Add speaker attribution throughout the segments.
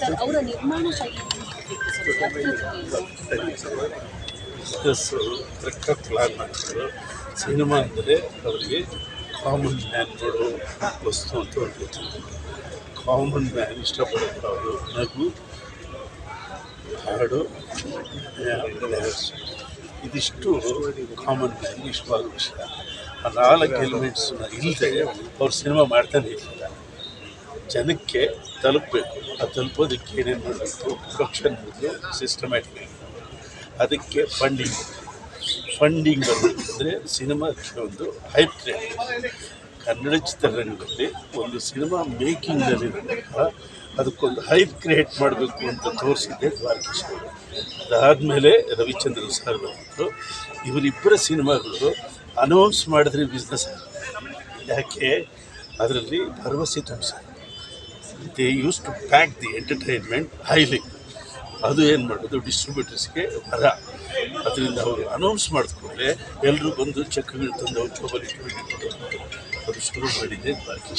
Speaker 1: Sir, ಅವರ ನಿರ್ಮಾಣ
Speaker 2: plan ಮಾಡಿದ್ರು ಸಿನಿಮಾ ಅಂದರೆ ಅವರಿಗೆ ಕಾಮನ್ ಮ್ಯಾನ್ ನೋಡೋ ವಸ್ತು ಅಂತ ಅವ್ರಿಗೆ ಕಾಮನ್ ಮ್ಯಾನ್ ಇಷ್ಟಪಡೋದು ಅವರು. ನಗು, ಹಾಡು ಇದಿಷ್ಟು ಕಾಮನ್ ಮ್ಯಾನ್ ಇಷ್ಟವಾದ ವಿಷಯ. ಆ ನಾಲ್ಕು ಎಲಿಮೆಂಟ್ಸ್ನ ಇಲ್ಲದೆ ಅವ್ರು ಸಿನಿಮಾ ಮಾಡ್ತಾನೆ ಇರಲಿಲ್ಲ. ಜನಕ್ಕೆ ತಲುಪಬೇಕು. ಅದು ತಲುಪೋದಕ್ಕೆ ಏನೇನು ಮಾಡಬೇಕು? ಪ್ರೊಡಕ್ಷನ್ ಸಿಸ್ಟಮ್ಯಾಟಿಕ್ ಅದಕ್ಕೆ ಫಂಡಿಂಗ್ ಫಂಡಿಂಗ್ ಅಂದರೆ ಸಿನಿಮಾಕ್ಕೆ ಒಂದು ಹೈಪ್ ಕ್ರಿಯೇಟ್ ಕನ್ನಡ ಚಿತ್ರರಂಗದಲ್ಲಿ ಒಂದು ಸಿನಿಮಾ ಮೇಕಿಂಗ್ನಲ್ಲಿ ಅದಕ್ಕೊಂದು ಹೈಪ್ ಕ್ರಿಯೇಟ್ ಮಾಡಬೇಕು ಅಂತ ತೋರಿಸಿದ್ದೆ ದ್ವಾರಕೀಶ್ ಅವರು. ಅದಾದಮೇಲೆ ರವಿಚಂದ್ರನ್ ಸರ್ ಬಂದರು. ಇವರಿಬ್ಬರ ಸಿನಿಮಾಗಳು ಅನೌನ್ಸ್ ಮಾಡಿದ್ರೆ ಬಿಸ್ನೆಸ್ ಯಾಕೆ? ಅದರಲ್ಲಿ ಭರವಸೆ ತುಂಬಿಸಿದ್ರು they use to pack the entertainment highly ಅದು ಏನು ಮಾಡೋದು? ಡಿಸ್ಟ್ರಿಬ್ಯೂಟರ್ಸ್ಗೆ ಬರ ಅದರಿಂದ ಅವರು ಅನೌನ್ಸ್ ಮಾಡಿಕೊಂಡ್ರೆ ಎಲ್ಲರೂ ಬಂದು ಚೆಕ್ಗಳು ತಂದು ಅವ್ರು ಜೋಬಲ್ಲಿ ಅದು ಶುರು ಮಾಡಿದ್ದೆ ಬಾಕಿ.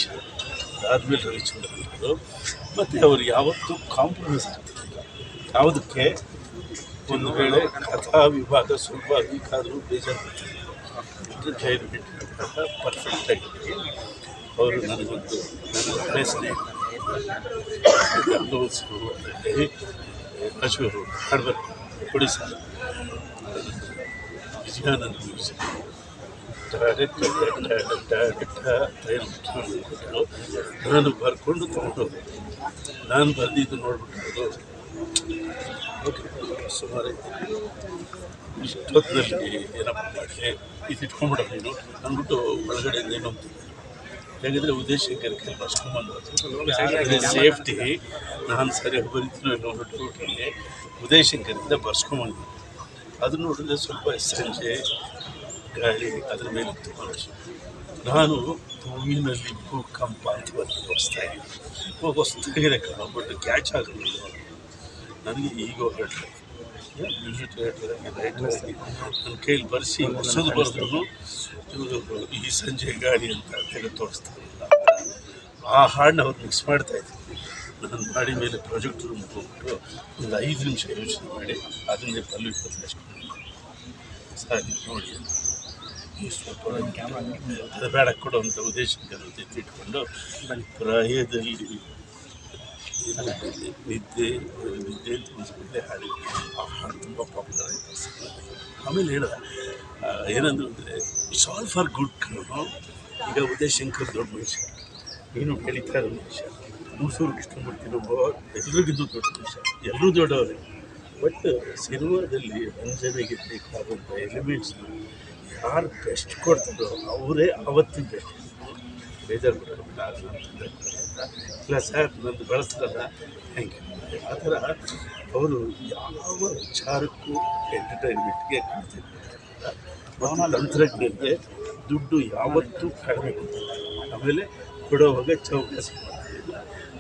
Speaker 2: ಅದಾದಮೇಲೆ ರವಿಚಂದ್ರನ್ ಅವರು, ಮತ್ತು ಅವರು ಯಾವತ್ತೂ ಕಾಂಪ್ರಮೈಸ್ ಆಗ್ತಿರಲಿಲ್ಲ. ಯಾವುದಕ್ಕೆ? ಒಂದು ವೇಳೆ ಕಥಾ ವಿಭಾಗ ಸ್ವಲ್ಪ ವೀಕಾದರೂ ಬೇಜಾರು ಎಂಟರ್ಟೈನ್ಮೆಂಟ್ ವಿಭಾಗ ಪರ್ಫೆಕ್ಟಾಗಿ ಅವರು ನನಗೊಂದು, ನನ್ನ ಸ್ನೇಹಿತ ಗಂಗೋತ್ಸವದಲ್ಲಿ ಅಶೋರು ಹಾಡ್ಬೇಕು ಕೊಡಿ ಸರ್ ವಿಜಯಾನಂದ ಮ್ಯೂಸಿಕ್ ಕೊಟ್ಟರು ನಾನು ಬರ್ಕೊಂಡು ತಗೊಂಡು ನಾನು ಬರೆದಿದ್ದು ನೋಡ್ಬಿಟ್ಟು ಓಕೆ ಸುಮಾರು ಇಷ್ಟೊತ್ತಿನಲ್ಲಿ ಏನಪ್ಪ ಮಾಡಿ ಇದು ಇಟ್ಕೊಂಡ್ಬಿಡ ನೀನು. ಅಂದ್ಬಿಟ್ಟು ಒಳಗಡೆಯಿಂದ ಏನೋ ಯಾಕಂದರೆ ಉದಯಶಂಕರ್ ಕೈ ಬರ್ಸ್ಕೊಂಬಂದು ಸೇಫ್ಟಿ ನಾನು ಸರಿಯಾಗಿ ಬರೀತೀನಿ ಅನ್ನೋ ಉದಯ ಉದಯಶಂಕರಿಂದ ಬರ್ಸ್ಕೊಂಬಂದು ಅದನ್ನು ನೋಡಿದ್ರೆ ಸ್ವಲ್ಪ ಸಂಜೆ ಗಾಳಿ ಅದ್ರ ಮೇಲೆ ತುಂಬ ಮನುಷ್ಯ. ನಾನು ಹೂವಿನಲ್ಲಿ ಭೂಕಂಪ ಅಂತ ಬಂದು ಹೊಸ್ತಾ ಇದ್ದೀನಿ ಹೊಸ್ತಾಗಿದೆ ಕಣ ಬಟ್ ಕ್ಯಾಚ್ ಆಗಲಿಲ್ಲ ನನಗೆ ಈಗ ಹೊರಟೆ ಮ್ಯೂಸಿಕ್ ರೈಟರಾಗಿ ನನ್ನ ಕೈಲಿ ಬರೆಸಿ ಹೊಸದು ಬರೆದ್ರು ಇವರು ಈ ಸಂಜೆ ಗಾಡಿ ಅಂತ ತೆಗೆದು ತೋರಿಸ್ತಾರೆ ಆ ಹಾಡನ್ನ ಅವ್ರು ಮಿಕ್ಸ್ ಮಾಡ್ತಾ ಇದ್ದೀನಿ ನಾನು ಮಾಡಿ ಮೇಲೆ ಪ್ರಾಜೆಕ್ಟ್ ರೂಮ್ ಹೋಗ್ಬಿಟ್ಟು ಒಂದು ಐದು ನಿಮಿಷ ಯೋಚನೆ ಮಾಡಿ ಅದನ್ನೇ ಪಲ್ಲು ಇಪ್ಪತ್ತು ಸರ್ ಇದು ನೋಡಿ ಅದು ಬೇಡ ಕೊಡುವಂಥ ಉದ್ದೇಶಕ್ಕೆ ಜೊತೆ ಇಟ್ಕೊಂಡು ಪ್ರಾಯದಲ್ಲಿ ನಿದ್ದೆ ನಿದ್ದೆ ಅಂತ ಆ ಹಾಡು ತುಂಬ ಪಾಪ್ಯುಲರ್ ಆಯಿತು ಆಮೇಲೆ ಹೇಳಿದೆ ಏನಂದ್ರೆ ಅಂದರೆ ಇಟ್ಸ್ ಆಲ್ ಫಾರ್ ಗುಡ್ ಕಣೋ. ಈಗ ಉದಯ್ ಶಂಕರ್ ದೊಡ್ಡ ಮನುಷ್ಯ. ನೀನು ಬೆಳೀತಾ ಇರೋ ಮನುಷ್ಯ. ಮೂಸೂರು ಕೃಷ್ಣಮೂರ್ತಿ ಒಬ್ಬ ಎಲ್ರಿಗಿದ್ದು ದೊಡ್ಡ ಮನುಷ್ಯ. ಎಲ್ಲರೂ ದೊಡ್ಡವರು. ಬಟ್ ಸಿನಿಮಾದಲ್ಲಿ ರಂಜನೆಗೆ ಬೇಕಾದಂಥ ಎಲಿಮೆಂಟ್ಸ್ನ ಯಾರು ಬೆಸ್ಟ್ ಕೊಡ್ತಾರೋ, ಅವರೇ ಅವತ್ತಿನ ಬೆಸ್ಟ್ ಬೇಜಾರು ಬಿಡೋದು ಇಲ್ಲ ಸರ್ ನಂದು ಬಳಸ್ತದ. ಥ್ಯಾಂಕ್ ಯು ಆ ಥರ ಅವರು ಯಾವ ವಿಚಾರಕ್ಕೂ ಎಂಟರ್ಟೈನ್ಮೆಂಟ್ಗೆ ಕಾಣ್ತಿದ್ದಾರೆ ತಂತ್ರಜ್ಞರಿಗೆ ದುಡ್ಡು ಯಾವತ್ತೂ ಕಡಿಮೆ ಕೊಡ್ತಾರೆ ಆಮೇಲೆ ಕೊಡೋವಾಗ ಚೌಕಾಸಿ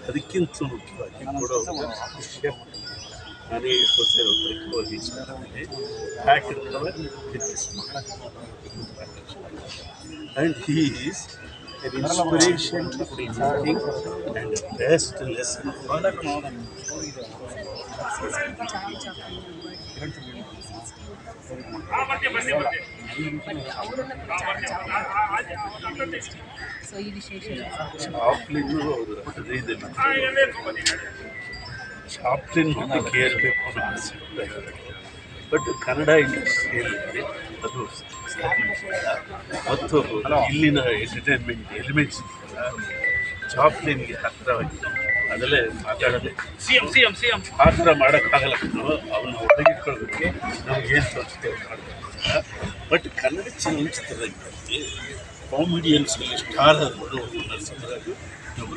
Speaker 2: ಅದಕ್ಕಿಂತ ಮುಖ್ಯವಾಗಿ ಕೊಡೋವಾಗ ವಿಷಯ ನಾನೇ ಹೊಸ ಹೋಗಿ ಇರ್ತವೆ and he is an inspiration to thinking and a best lesson for
Speaker 1: so ಈ ವಿಶೇಷ
Speaker 2: ಚಾಪ್ಲಿನ್ ಅವರು ಹೃದಯದಲ್ಲಿ ಚಾಪ್ಲಿನ್ ಹುಟ್ಟಿಗೆ ಏರಬೇಕು ಅನ್ನೋ ಆಸೆ ಬಟ್ ಕನ್ನಡ ಇಂಡಸ್ಟ್ರಿಯಲ್ಲಿ ಅದು ಸಾಧ್ಯ ಮತ್ತು ಇಲ್ಲಿನ ಎಂಟರ್ಟೈನ್ಮೆಂಟ್ ಎಲಿಮೆಂಟ್ಸ್ ಜಾಪ್ಲಿನ್ಗೆ ಹತ್ತಿರವಾಗಿದೆ ಅದರಲ್ಲೇ ಮಾತಾಡೋದೇ.
Speaker 3: C M C M C M
Speaker 2: ಆ ಥರ ಮಾಡೋಕ್ಕಾಗಲ್ಲ. ಅವನ್ನ ಒಳಗಿಟ್ಕೊಳ್ಳೋದಕ್ಕೆ ನಮ್ಗೆ ಏನು ತೋರಿಸ್ತೇವೆ ಬಟ್ ಕನ್ನಡ ಚಲನಚಿತ್ರದಲ್ಲಿ ಕಾಮಿಡಿಯನ್ಸ್ ಸ್ಟಾರ್ ಆದವರು ನರಸಿಂಹರಾಜು. ನಮ್ಮ